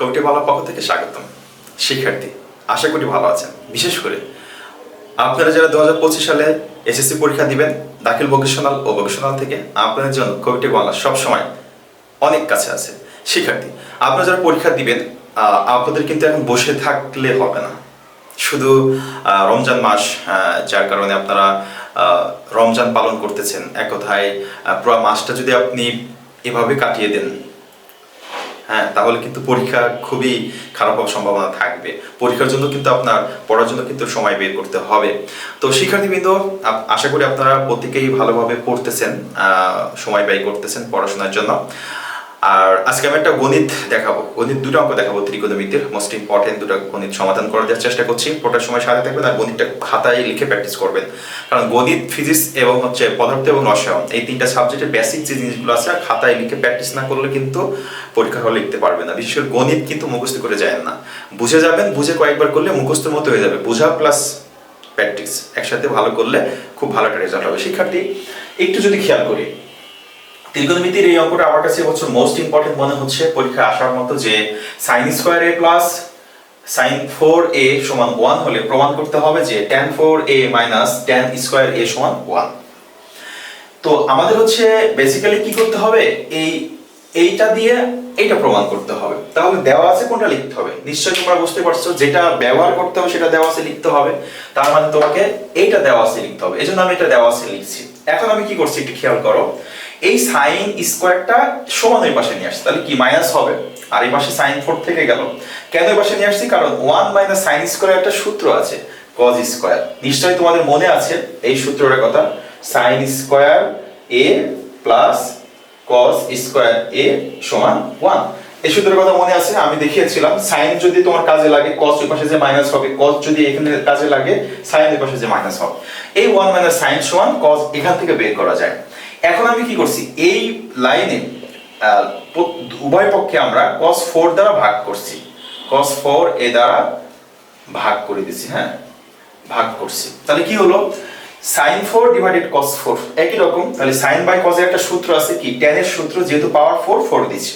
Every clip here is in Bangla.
কমিটি ভালো পক্ষ থেকে স্বাগতম। শিক্ষার্থী, আশা করি ভালো আছেন। বিশেষ করে আপনারা যারা দু হাজার পঁচিশ সালে এসএসসি পরীক্ষা দিবেন, দাখিল ভোকেশনাল ও ভোকেশনাল থেকে, আপনাদের জন্য কমিটি বাংলা সবসময় অনেক কাছে আছে। শিক্ষার্থী, আপনারা যারা পরীক্ষা দিবেন আপনাদের কিন্তু এখন বসে থাকলে হবে না। শুধু রমজান মাস যার কারণে আপনারা রমজান পালন করতেছেন। এক কথায় পুরো মাসটা যদি আপনি এভাবে কাটিয়ে দেন হ্যাঁ তাহলে কিন্তু পরীক্ষা খুবই খারাপ হওয়ার সম্ভাবনা থাকবে। পরীক্ষার জন্য কিন্তু আপনার, পড়ার জন্য কিন্তু সময় বের করতে হবে। তো শিক্ষার্থীবৃন্দ আশা করি আপনারা প্রত্যেকেই ভালোভাবে পড়তেছেন সময় ব্যয় করতেছেন পড়াশোনার জন্য। আর আজকে আমি একটা গণিত দেখাবো। গণিত দুটো অঙ্ক দেখাবো ত্রিকোণমিতির। মোস্ট ইম্পর্টেন্ট দুটো গণিত সমাধান করার চেষ্টা করছি। পড়ার সময় সাথে থাকবেন আর গণিতটা খাতায় লিখে প্র্যাকটিস করবেন। কারণ গণিত ফিজিক্স এবং হচ্ছে পদার্থ এবং রসায়ন, এই তিনটা সাবজেক্টের বেসিক যে জিনিসগুলো আছে খাতায় লিখে প্র্যাকটিস না করলে কিন্তু পরীক্ষা হলে লিখতে পারবে না। বিশেষ গণিত কিন্তু মুখস্থ করে যায় না। বুঝে যাবেন, বুঝে কয়েকবার করলে মুখস্থের মতো হয়ে যাবে। বোঝা প্লাস প্র্যাকটিস একসাথে ভালো করলে খুব ভালো একটা রেজাল্ট হবে। শিক্ষার্থী, একটু যদি খেয়াল করি। ত্রিকোণমিতির এই অঙ্কটা আমার কাছে হচ্ছে মোস্ট ইম্পর্টেন্ট মনে হচ্ছে পরীক্ষা আসার মতো যে sine square A plus sine four A সমান ওয়ান হলে প্রমাণ করতে হবে যে tan four A minus tan square A সমান ওয়ান তো আমাদের হচ্ছে বেসিক্যালি কি করতে হবে? এই, এইটা দিয়ে এটা প্রমাণ করতে হবে। তাহলে দেওয়া আছে কোনটা লিখতে হবে? নিশ্চয়ই তোমরা বুঝতে পারছ, যেটা ব্যবহার করতে হবে সেটা দেওয়া আছে লিখতে হবে। তার মানে তোমাকে এইটা দেওয়া আছে লিখতে হবে। এজন্য আমি এটা দেওয়া আছে লিখছি। এখন আমি কি করছি একটু খেয়াল করো। এই সাইন স্কোয়ারটা সমান ওই পাশে নিয়ে আসছে। তাহলে কি মাইনাস হবে? আর এই পাশে সাইন ফোর থেকে গেল। কেন এই পাশে নিয়ে আসছি? কারণ ওয়ান মাইনাস সাইন স্কোয়ার একটা সূত্র আছে কজ স্কোয়ার নিশ্চয়ই তোমাদের মনে আছে এই সূত্রটার কথা। Sine square A plus cos square A সমান ওয়ান এই সূত্রের কথা মনে আছে? আমি দেখিয়েছিলাম সাইন যদি তোমার কাজে লাগে, cos ওই পাশে যে মাইনাস হবে, cos যদি এখানে কাজে লাগে সাইন ওই পাশে যে মাইনাস হবে। এই ওয়ান মাইনাস সাইন সমান cos এখান থেকে বের করা যায়। এখন আমি কি করছি? এই লাইনে উভয় পক্ষে আমরা cos ফোর দ্বারা ভাগ করছি। cos ফোর এ দ্বারা ভাগ করে দিছি হ্যাঁ? ভাগ করছি। তাহলে কি হলো? Sine four divided cos four একই রকম। তাহলে সাইন বাই কসের একটা সূত্র আছে কি? টেন এর সূত্র যেহেতু পাওয়ার ফোর ফোর দিচ্ছি।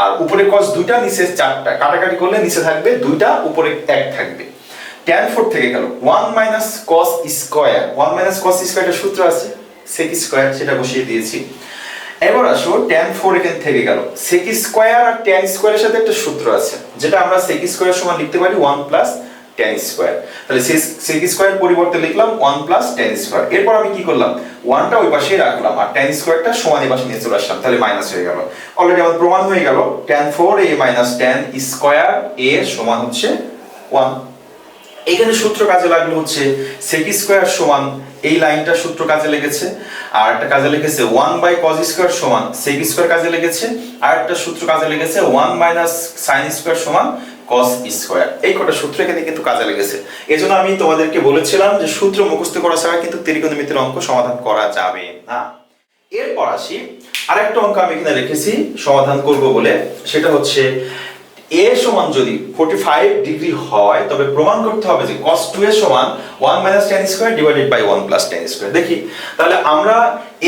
আর উপরে কস দুইটা, নিচে চারটা। কাটাকাটি করলে নিচে থাকবে দুইটা, উপরে এক থাকবে। ট্যান ফোর থেকে গেল। One minus cos square one minus cos স্কোয়ারের সূত্র আছে। সেক স্কোয়ার সেটা বসিয়ে দিয়েছি। এবার আসো ট্যান ফোর এখান থেকে গেল। সেক স্কোয়ার আর ট্যান স্কোয়ারের সাথে একটা সূত্র আছে, যেটা আমরা সেক স্কোয়ার সমান লিখতে পারি ওয়ান প্লাস ট্যান স্কোয়ার তাহলে সেক স্কোয়ার পরিবর্তে লিখলাম ওয়ান প্লাস ট্যান স্কোয়ার এরপর আমি কি করলাম? ওয়ানটা ওই পাশে রাখলাম আর ট্যান স্কোয়ারটা সমান এই পাশে নিয়ে চলে আসলাম, তাহলে মাইনাস হয়ে গেল। অলরেডি আমাদের প্রমাণ হয়ে গেল tan four A minus tan square A সমান হচ্ছে ওয়ান এখানে সূত্র কাজে লাগল হচ্ছে সেক স্কোয়ার সমান এই লাইনটা সূত্র কাজে লেগেছে, আর একটা কাজে লেগেছে ওয়ান বাই কজ স্কোয়ার সমান সেক স্কোয়ার কাজে লেগেছে, আর একটা সূত্র কাজে লেগেছে ওয়ান মাইনাস সাইন স্কোয়ার সমান কস স্কোয়ার। এই কটা সূত্র এখানে কিন্তু কাজে লেগেছে। এজন্য আমি তোমাদেরকে বলেছিলাম যে সূত্র মুখস্থ করা ছাড়া কিন্তু ত্রিকোণমিতির অঙ্ক সমাধান করা যাবে না। এরপর আসি, আরেকটা অঙ্ক আমি এখানে রেখেছি, সমাধান করব বলে। সেটা হচ্ছে এ সমান যদি 45 ডিগ্রি হয়, তবে প্রমাণ করতে হবে যে cos 2 এর সমান 1 minus tan square divided by 1 plus tan square দেখি, তাহলে আমরা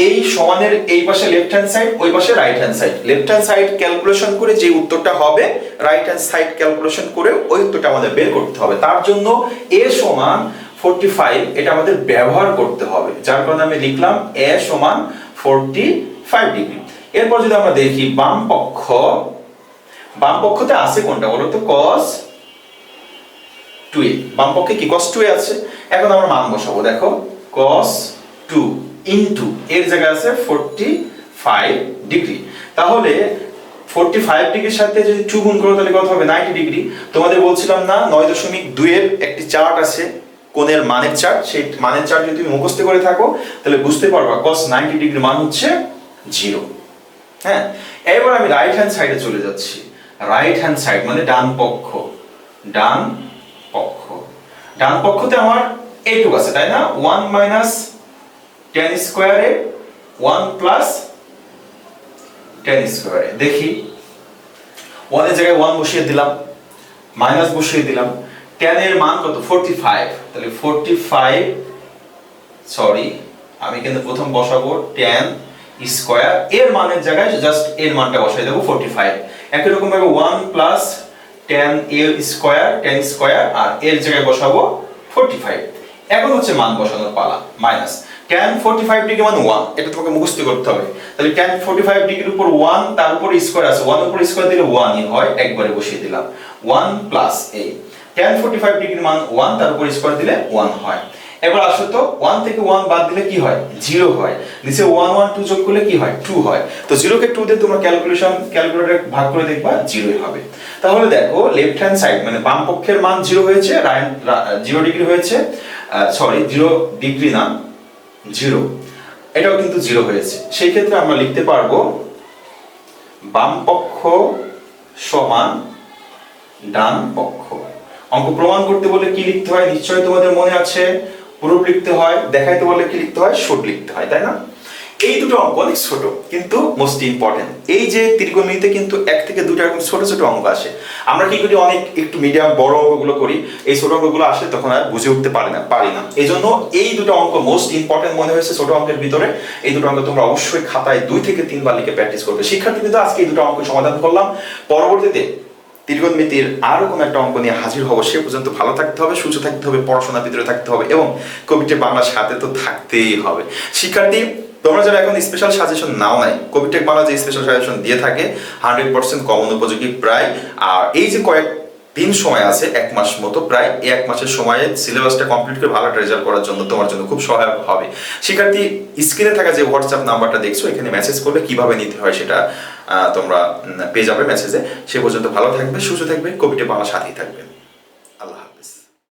এই সমানের এই পাশে লেফট হ্যান্ড সাইড ওই পাশে right hand side left hand side calculation করে যে উত্তরটা হবে রাইট হ্যান্ড সাইড ক্যালকুলেশন করে ওই উত্তরটা আমাদের বের করতে হবে। তার জন্য এ সমান 45 এটা আমাদের ব্যবহার করতে হবে। যার কারণে আমি লিখলাম এ সমান 45 ডিগ্রি এরপর যদি আমরা দেখি বাম পক্ষ বাম পক্ষতে আছে কোনটা? বলো তো, cos 2a বাম পক্ষে কি? cos 2a আছে। এখন আমরা মান বসাবো। দেখো, cos 2 ইনটু এর জায়গায় আছে 45 ডিগ্রি তাহলে 45 ডিগ্রির সাথে যদি 2 গুণ করো, তাহলে কত হবে? 90 ডিগ্রি তোমাদের বলছিলাম না 9.2 এর একটি চার্ট আছে, কোণের মানের চার্ট সেই মানের চার্ট যদি তুমি মুখস্থ করে থাকো, তাহলে বুঝতে পারবা cos 90 ডিগ্রি মান হচ্ছে 0 হ্যাঁ? এবার আমি রাইট হ্যান্ড সাইডে চলে যাচ্ছি। রাইট হ্যান্ড সাইড মানে ডান পক্ষ ডান পক্ষ। ডান পক্ষতে আমার এইটুকু আছে, তাই না? ওয়ান মাইনাস টেন স্কোয়ারে ওয়ান প্লাস টেন স্কোয়ারে দেখি। ওয়ানের জায়গায় ওয়ান বসিয়ে দিলাম মাইনাস বসিয়ে দিলাম। টেন এর মান কত? ফোরটি ফাইভ তাহলে ফোরটি ফাইভ সরি আমি কিন্তু প্রথম বসাবো টেন স্কোয়ার এর মানের জায়গায় জাস্ট এর মানটা বসাই দেবো ফোরটি ফাইভ একই রকম ভাবে one plus tan A square tan square আর এর জায়গায় বসাবো ফোরটি ফাইভ এখন হচ্ছে মান বসানোর পালা minus tan forty five degree মানে ওয়ান এটা তোমাকে মুখস্থ করতে হবে। তাহলে ট্যান ফোরটি ফাইভ ডিগ্রির উপর ওয়ান তার উপর স্কোয়ার আছে। ওয়ান উপর স্কোয়ার দিলে ওয়ানই হয়, একবারে বসিয়ে দিলাম। ওয়ান প্লাস এ ট্যান ফোরটি ফাইভ ডিগ্রি মান ওয়ান তার উপর স্কোয়ার দিলে ওয়ান হয়। এবার আসো তো ওয়ান থেকে ওয়ান বাদ দিলে কি হয়? জিরো হয়। নিচে ওয়ান ওয়ান টু যোগ করলে কি হয়? টু হয়। তো জিরোকে টু দিয়ে তোমরা ক্যালকুলেশন ক্যালকুলেটর ভাগ করে দেখবা জিরোই হবে। তাহলে দেখো লেফট হ্যান্ড সাইড মানে বাম পক্ষের মান জিরো হয়েছে রাইট জিরো ডিগ্রি হয়েছে সরি জিরো ডিগ্রি না জিরো এটাও কিন্তু জিরো হয়েছে। সেই ক্ষেত্রে আমরা লিখতে পারব, বাম পক্ষ সমান ডান পক্ষ। অঙ্ক প্রমাণ করতে বলে কি লিখতে হয়? নিশ্চয়ই তোমাদের মনে আছে। প্রুফ লিখতে হয়, দেখাইতে বলে কি লিখতে হয়? শোট লিখতে হয়, তাই না? এই দুটো অঙ্ক অনেক ছোট, কিন্তু মোস্ট ইম্পর্টেন্ট এই যে ত্রিকোণমিতিতে কিন্তু এক থেকে দুটো এরকম ছোট ছোট অঙ্ক আসে। আমরা কি করি? অনেক একটু মিডিয়াম বড় অঙ্কগুলো করি। এই ছোট অঙ্কগুলো আসে তখন আর বুঝে উঠতে পারি না পারি না। এই জন্য এই দুটো অঙ্ক মোস্ট ইম্পর্টেন্ট মনে হয়েছে ছোট অঙ্কের ভিতরে। এই দুটো অঙ্ক তোমরা অবশ্যই খাতায় দুই থেকে তিনবার লিখে প্র্যাকটিস করবে। শিক্ষার্থী কিন্তু আজকে এই দুটো অঙ্ক সমাধান করলাম। পরবর্তীতে ত্রিকোণমিতির আরও কোনো একটা অঙ্ক নিয়ে হাজির হব, সে পর্যন্ত ভালো থাকতে হবে, সুস্থ থাকতে হবে পড়াশোনা ভিতরে থাকতে হবে এবং কবিটি বাংলার সাথে তো থাকতেই হবে। শিক্ষার্থী, তোমরা যারা এখন স্পেশাল সাজেশন নাও নাই কবিটেক বাংলা যে স্পেশাল সাজেশন দিয়ে থাকে হান্ড্রেড পার্সেন্ট কমন উপযোগী প্রায়। আর এই যে কয়েক দিন সময় আছে, এক মাস মতো। প্রায় এক মাসের সময়ে সিলেবাসটা কমপ্লিট করে ভালো একটা রেজাল্ট করার জন্য তোমার জন্য খুব সহায়ক হবে। শিক্ষার্থী স্ক্রিনে থাকা যে হোয়াটসঅ্যাপ নাম্বারটা দেখছ, এখানে মেসেজ করলে কীভাবে নিতে হয় সেটা তোমরা পেয়ে যাবে মেসেজে সে পর্যন্ত ভালো থাকবে, সুস্থ থাকবে, কবিটা বাংলা সাথেই থাকবে।